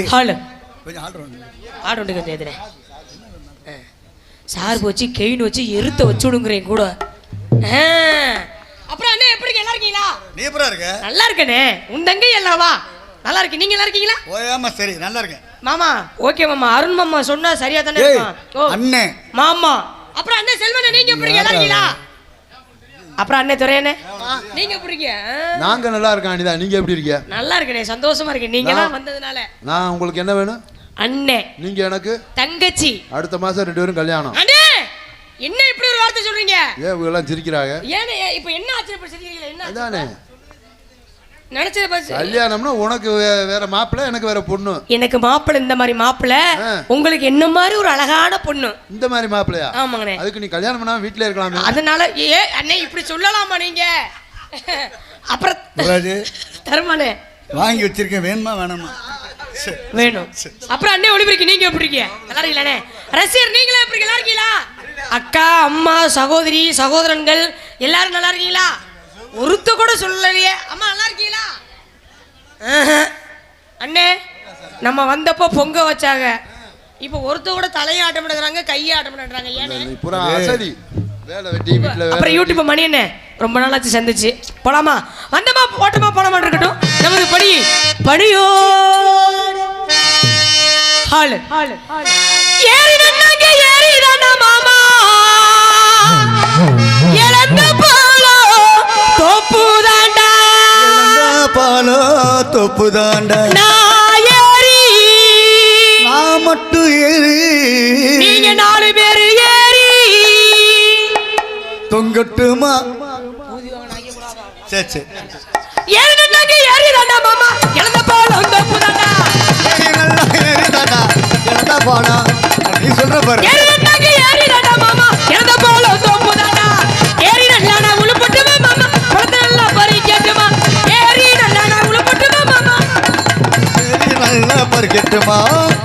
தம்பி ஹாலு கொஞ்சம் ஆர்டர் வந்து ஆடு ஒன்று கொஞ்சம் எதிரே. சார்பு வச்சு கெயின் வச்சு எருத்த வச்சு விடுங்கிறேன் கூட. அப்புறம் அண்ணே எப்படிங்க நல்லா இருக்கீங்களா? நீ எப்படா இருக்க? நல்லா இருக்கனே. உன் தங்கை எல்லாவா நல்லா இருக்கு. நீங்க நல்லா இருக்கீங்களா? ஓயாம சரி நல்லா இருக்கேன். மாமா ஓகே மாமா. அருண் மாமா சொன்னா சரியா தானே அண்ணே. மாமா. அப்புறம் அண்ணே செல்வனே நீங்க எப்படி நல்லா இருக்கீங்களா? அப்புறம் அண்ணே துரையண்ணே நீங்க எப்படி இருக்கீங்க? நாங்க நல்லா இருக்கோம் அனிதா. நீங்க எப்படி இருக்கீங்க? நல்லா இருக்கனே சந்தோஷமா இருக்கேன். நீங்க எல்லாம் வந்ததுனால. நான் உங்களுக்கு என்ன வேணும்? அண்ணே. நீங்க எனக்கு? தங்கச்சி. அடுத்த மாசம் ரெண்டு பேரும் கல்யாணம். அண்ணே! என்ன இப்படி ஒரு வார்த்தை சொல்றீங்க? ஏன் இவங்க எல்லாம் சிரிக்கிறாங்க? ஏனே இப்ப என்ன ஆச்சு இப்படி சொல்றீங்களா என்ன? அதானே. நினைச்சத கல்யாணம்னா உனக்கு வேற மாப்பிள்ளை எனக்கு வேற பொண்ணு. எனக்கு மாப்பிள்ளை இந்த மாதிரி மாப்பிள்ளை. உங்களுக்கு என்ன மாதிரி ஒரு அழகான பொண்ணு? இந்த மாதிரி மாப்பிள்ளையா? ஆமாங்கண்ணே. அதுக்கு நீ கல்யாணம் பண்ணாம வீட்டுல இருக்கலாமே. அதனால ஏ அண்ணே இப்படி சொல்லலாமா நீங்க? அப்புறம் தருமானே வாங்கி வச்சிருக்கேன். வேணுமா வேணாமா? சரி. வேணும். அப்புறம் அண்ணே ஒளிபரிக்கு நீங்க எப்படி இருக்கீங்க? நல்லா இருக்கீங்களாண்ணே ரசிகர் நீங்களே எப்படி நல்லா இருக்கீங்களா? அக்கா அம்மா சகோதரி சகோதரன்கள் எல்லாரும் நல்லா இருக்கீங்களா? ஒருத்த கூட சொல்லலையே. அம்மா நல்லா இருக்கீங்களா. அண்ணே நம்ம வந்தப்போ பொங்க வச்சாங்க. இப்போ ஒருத்த கூட தலையை ஆட்டம் பண்ணுறாங்க கையை ஆட்டம் பண்ணுறாங்க. ஏன்னு அப்புறம் யூடியூப் மணி என்ன? ரொம்ப நாளாச்சு சந்திச்சு. போலாமா? வந்தமா ஓட்டமா போலாமா இருக்கட்டும். நமது படி படியோ ஹாலு. ஹாலு ஏறி நன்னாங்க ஏறி நன்னா மாமா? தொப்பு தாண்டா நான் மட்டும் ஏறி. நீங்க நாலு பேரு ஏறி. தொங்கட்டுமா? சரி சரி ஏறி தாண்டா மாமா. இழந்த பாலோ தோப்பு தாண்டா ஏறி நல்லா ஏறி தாண்டா இளந்தா பாலா? நீ சொல்ற பாரு. ஏறி நன்னாங்க ஏறி தாண்டா மாமா. நல்லா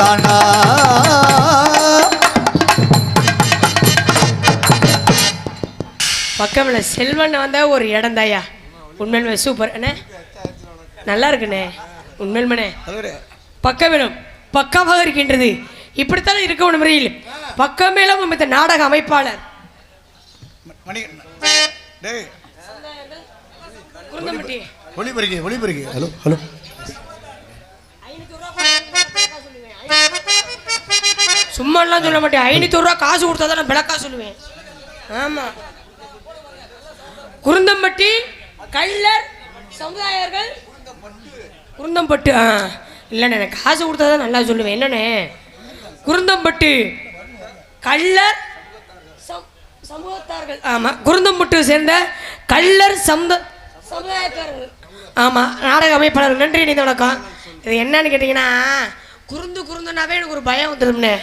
தாண்டா பக்கம்ல செல்வன் வந்தா ஒரு இடம் தாயா. உண்மையிலுமே சூப்பர் அண்ணே நல்லா இருக்குண்ணே. உண்மையிலுமே பக்கமேலும் பக்காவாக இருக்கின்றது. இப்படித்தான் இருக்க ஒரு முறையில்? பக்கமேலும் அமைத்த நாடக அமைப்பாளர். ஒளிபெருக்கி ஒளிபெருக்கி. Hello hello. சும்மாலாம் சொல்ல மாட்டேன். ஐநூத்தி ரூபா காசு கொடுத்தா தான் நான் விளக்கா சொல்லுவேன். ஆமா. குருந்தம்பட்டி கள்ளர் சமுதாயர்கள். குருந்தம்பட்டு ஆ. இல்லைண்ணே எனக்கு காசு கொடுத்தா தான் நல்லா சொல்லுவேன். என்னண்ணே? குருந்தம்பட்டு கள்ளர் சம்- சமூகத்தார்கள். ஆமாம் குருந்தம்பட்டு சேர்ந்த கள்ளர் சமுத சமுதாயத்தார்கள் ஆமாம் நாடக அமைப்பாளர்கள். நன்றி நீ வணக்கம். இது என்னன்னு கேட்டிங்கன்னா குருந்து குருந்துனாவே எனக்கு ஒரு பயம் வந்துடும்னே.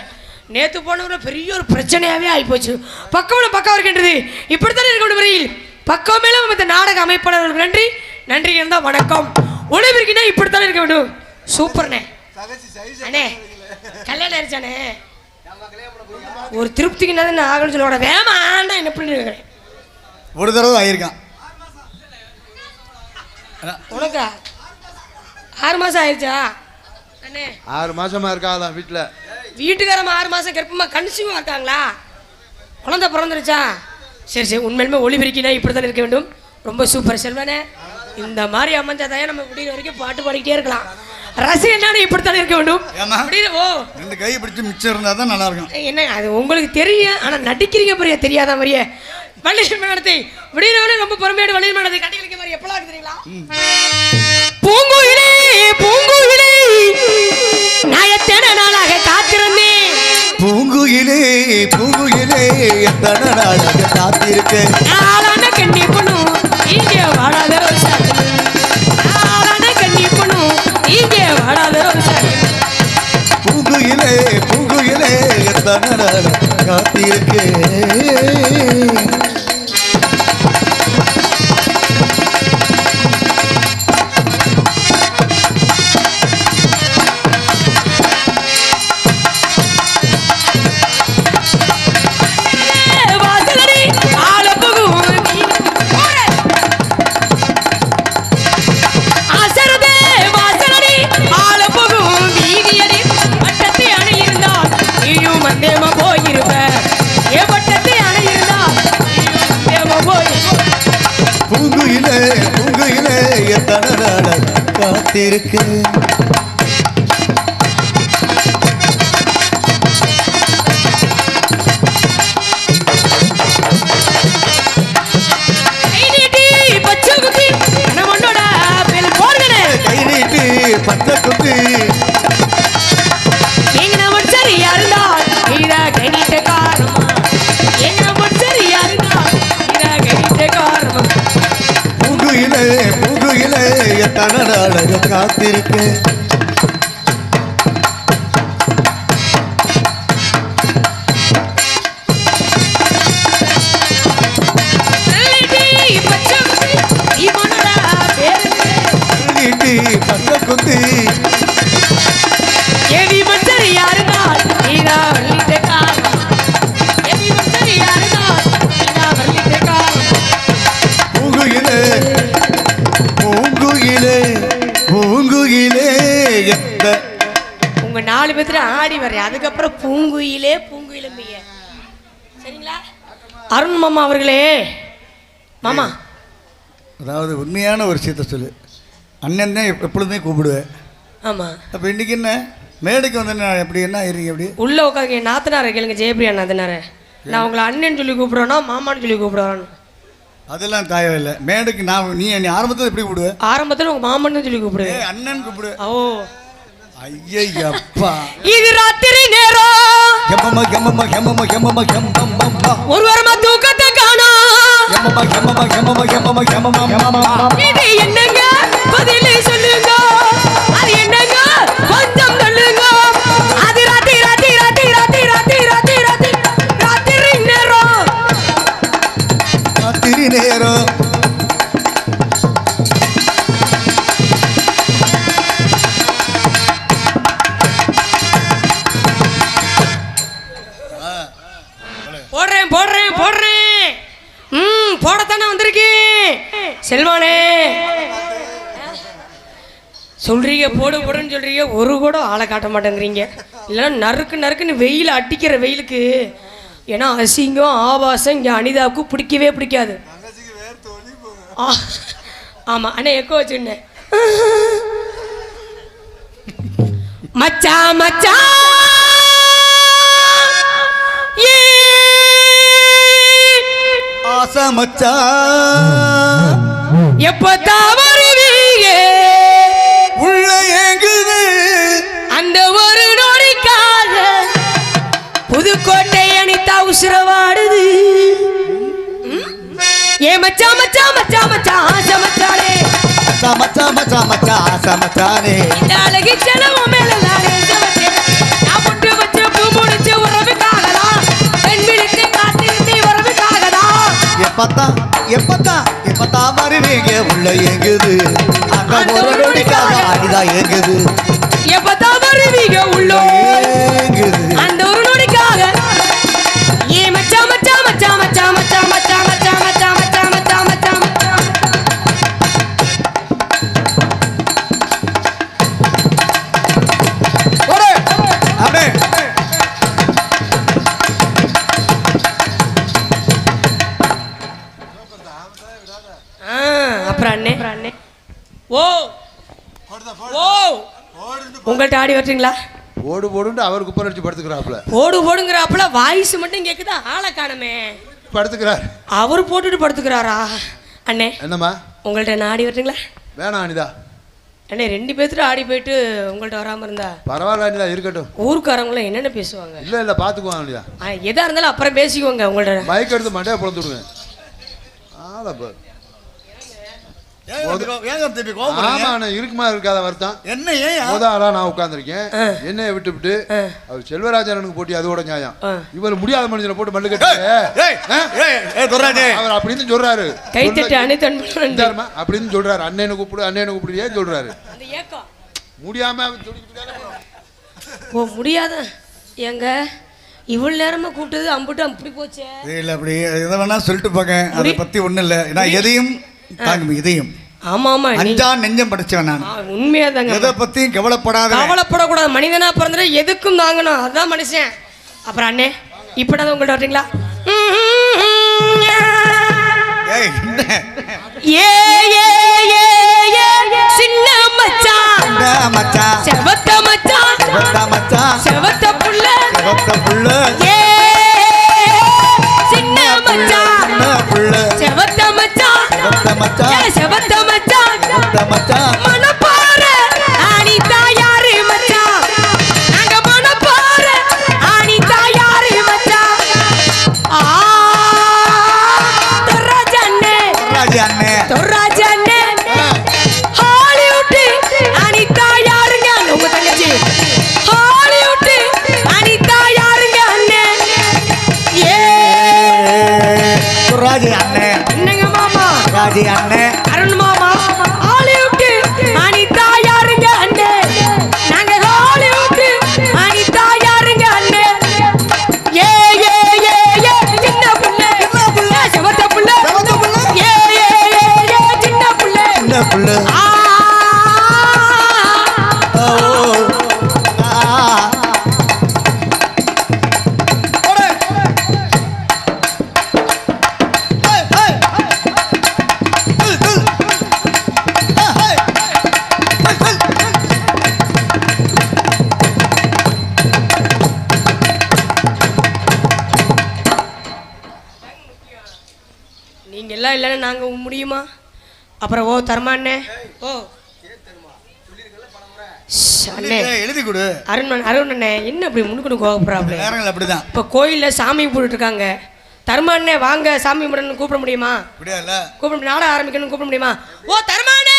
நேற்று போனவரை பெரிய ஒரு பிரச்சனையாகவே ஆகிப்போச்சு பக்கம்ல பக்கம் இருக்கின்றது. இப்படித்தான் இருக்க வரையில். பக்கம் மேலும் இந்த நாடக அமைப்பாளர்களுக்கு நன்றி. நன்றி இருந்தால் வணக்கம். ஒளிபெருக்கினா இப்படித்தான் இருக்க வேண்டும். சூப்பர்ண்ணே. அண்ணே கல்யாணம் ஆயிடுச்சானே ஒரு திருப்திக்கு என்ன ஆகணும்னு சொல்லுவாங்க வேமாண்டா என்ன பண்ணி ஒரு தடவை ஆயிருக்கான். உனக்கா? ஆறு மாதம் ஆயிடுச்சா ஆறு மாசமா இருக்காதான் வீட்டுல வீட்டுக்காரம்மா ஆறு மாசம் கர்ப்பமா கன்சீவா இருக்காங்களா குழந்தை பிறந்துருச்சா? சரி சரி உண்மையிலுமே ஒளிபெருக்கினா இப்படி தான் இருக்க வேண்டும். ரொம்ப சூப்பர் செல்வனே. இந்த மாதிரி அமைஞ்சாதான் நம்ம முடிகிற வரைக்கும் பாட்டு பாடிக்கிட்டே இருக்கலாம். ரசிகனானே இப்படித்தானே இருக்க வேண்டும். ஓ. ரெண்டு கை பிடிச்சி மிச்சம் இருந்தா தான் நல்லா இருக்கும் என்ன அது உங்களுக்கு தெரியும் ஆனா நடிக்கிறீங்க பெரிய தெரியாத மாதிரியே வள்ளியல் மேடத்தை விடியறவனே ரொம்ப பொறுமையோட வள்ளியல் மேடத்தை கட்டிக்கலிக்க மாதிரி எப்பலாம் இருக்கு தெரியுங்களா? பூங்குயிலே பூங்குயிலே நான் எத்தனை நாளாக காத்திருந்தேன் பூங்குயிலே பூங்குயிலே எத்தனை நாளாக காத்திருக்கேன் நாளான கண்ணி பொண்ணும் இங்கே வாடாத ஒரு சாக்கு நாளான கண்ணி பொண்ணும் இங்கே வாடாத ஒரு சாக்கு பூங்குயிலே பூங்குயிலே எத்தனை நாளாக காத்திருக்கேன் காத்திருக்கு. के பூங்குயிலே எத்த உங்க நாலு பேத்துல ஆடி வர்றேன். அதுக்கப்புறம் பூங்குயிலே பூங்குயிலே மைய சரிங்களா? அருண் மாமா அவர்களே. மாமா. அதாவது உண்மையான ஒரு விஷயத்த சொல்லு. அண்ணன் தான் எப்- எப்பொழுதுமே கூப்பிடுவேன். ஆமா. அப்போ இன்னைக்கு என்ன? மேடைக்கு வந்து எப்படி என்ன ஆயிருங்க எப்படி உள்ள உட்காந்து நாத்தனாரை கேளுங்க ஜெயபிரியா நாத்தனார. நான் உங்களை அண்ணன் சொல்லி கூப்பிடுவேனா மாமான்னு சொல்லி கூப்பிடுவேன் அதெல்லாம் தேவையில்லை மேடைக்கு நான் நீ என்னை ஆரம்பத்தில் எப்படி கூப்பிடுவேன் ஆரம்பத்துல உங்க மாமன்னு சொல்லி ஏ கூப்பிடுவேன் அண்ணன் கூப்பிடு. ஓ. ஐயப்பா இது ராத்திரி நேரம். கெம்மம்மா கெம்மம்மா கெம்மம்மா கெம்மம்மா கெம்மம்மா ஒரு வாரமா தூக்கத்தை காணோம். கெம்மம்மா கெம்மம்மா கெம்மம்மா கெம்மம்மா கெம்மம்மா இது என்னங்க? ராத்திரி நேரம் போடுறேன் போடுறேன் போடுறேன். ம் போடத்தானே வந்திருக்கேன். செல்வானே. சொல்றீங்க போடு போடுன்னு சொல்றீங்க. ஒரு கூட ஆளை காட்ட மாட்டேங்கிறீங்க. இல்லைன்னா நறுக்கு நறுக்குன்னு வெயில் அடிக்கிற வெயிலுக்கு ஏன்னா அசிங்கம் ஆபாசம் இங்கே அனிதாவுக்கு பிடிக்கவே பிடிக்காது. ஆ, ஆமா அண்ணே எக்கோ வச்சுருந்தேன் மச்சா மச்சா! ஆசை மச்சான் எப்பதான் வருவீங்க உள்ள ஏங்குது. அந்த ஒரு நொடிக்காக புதுக்கோட்டை கேட்டா உசுரவாடுது. ஏ மச்சா மச்சா மச்சா மச்சா ஆசை மச்சானே. மச்சா மச்சா மச்சா மச்சா ஆசை மச்சானே. இந்த மேல எப்பத்தா எப்பத்தா எப்பத்தா வருவீங்க? உள்ள எங்குது அங்க ஒரு நொடிக்காக அடிதான் எங்குது எப்ப ஓ! உங்கள்கிட்ட ஆடி வரட்டுங்களா? ஓடு போடுன்ட்டு அவர் குப்பர் அடிச்சு படுத்துக்கிறாப்புல. ஓடு போடுங்கிறாப்புல வாய்ஸ் மட்டும் கேக்குதா? ஆளை காணமே. படுத்துக்கிறார். அவர் போட்டுட்டு படுத்துக்கிறாரா? அண்ணே என்னம்மா? உங்கள்கிட்ட நான் ஆடி வரட்டுங்களா? வேணாம் அனிதா. அண்ணே ரெண்டு பேர்த்துட்டு ஆடி போயிட்டு உங்கள்கிட்ட வராமல் இருந்தா? பரவாயில்ல அனிதா இருக்கட்டும். ஊருக்காரங்களும் என்னென்ன பேசுவாங்க? இல்ல இல்ல பாத்துக்குவான் அனிதா. ஆ, எதா இருந்தாலும் அப்புறம் பேசிக்கோங்க உங்கள்ட்ட. பைக் எடுத்து மண்டையை பிளந்து விடுவேன் ஆளை இருக்குமா இருக்காத வருத்தம். என்ன ஏன் நான் உட்கார்ந்திருக்கேன். என்னைய விட்டு விட்டு அவர் செல்வராஜனுக்கு போட்டி அதோட நியாயம். இவர் முடியாத மனுஷனை போட்டு மல்லு கட்டு ஏய், ஏய், ஏய், துர்ராஜே. அவர் அப்படின்னு சொல்றாரு. அப்படின்னு சொல்றாரு. அண்ணனை கூப்பிடு அண்ணனை கூப்பிடு ஏன் சொல்றாரு. அந்த ஏக்கம். முடியாம. ஓ முடியாத. ஏங்க இவ்வளவு நேரமா கூப்பிட்டது அம்புட்டு அப்படி போச்சே. இல்ல அப்படி எதை வேணா சொல்லிட்டு போங்க. அதை பத்தி ஒண்ணும் இல்ல. நான் எதையும் தாங்கும் இதையும். ஆமா ஆமா நீ அஞ்சா நெஞ்சம் படிச்சவன் நான். ஆ, உண்மையாதாங்க எதை பத்தியும் கவலைப்படாத. கவலைப்படக்கூடாது. மனிதனா பிறந்துட்டு எதுக்கும் தாங்கணும். அதுதான் மனுஷன். அப்புறம் அண்ணே இப்போ நான் உங்கள்ட்ட வரீங்களா? ஏய் என்ன? ஏ ஏ ஏ ஏ சின்ன மச்சான் மச்சான் செவத்த மச்சான் செவத்த மச்சான் செவத்த புள்ள. செவத்த புள்ள. ஏ அப்புறம் ஓ தரமா அண்ணே? ஓ. எழுதி கொடு. அருண் அருண் அண்ணே என்ன அப்படி முன்னுக்கு கோவப்படுறாப்ல நேரங்கள் அப்படிதான். இப்போ கோயிலில் சாமி போட்டுட்டு இருக்காங்க தர்மாண்ணே வாங்க சாமி கும்பிடணும்னு கூப்பிட முடியுமா? கூப்பிட முடியும். நாடகம் ஆரம்பிக்கணும் கூப்பிட முடியுமா? ஓ தர்மானே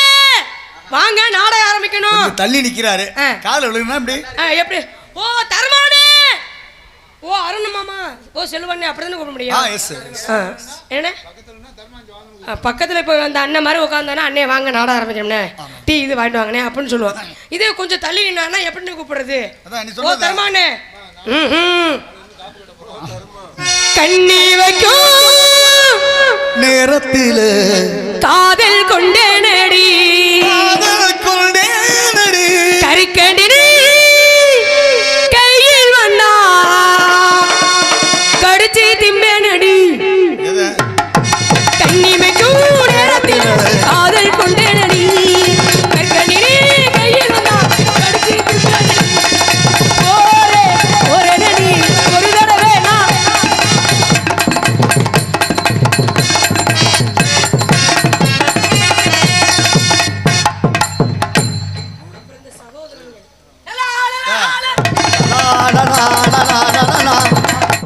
வாங்க நாடகம் ஆரம்பிக்கணும். தள்ளி நிக்கிறாரு. கால விழுகுனா இப்படி? ஆ, எப்படி? ஓ தர்மானே ஓ அருண் மாமா. ஓ செல்வண்ணே அப்படி தானே கூப்பிட முடியும்? என்ன பக்கத்துல இப்போ அந்த அண்ணன் மாதிரி உட்காந்தானா அண்ணே வாங்க நாடகம் ஆரம்பிக்கணும்னே டீ இது வாங்கிட்டு வாங்கண்ணே அப்படின்னு சொல்லுவாங்க இதே கொஞ்சம் தள்ளி நின்னா எப்படின்னு கூப்பிடுறது? ஓ ம்ஹும். கண்ணி வைக்கும் நேரத்தில காதல் கொண்டு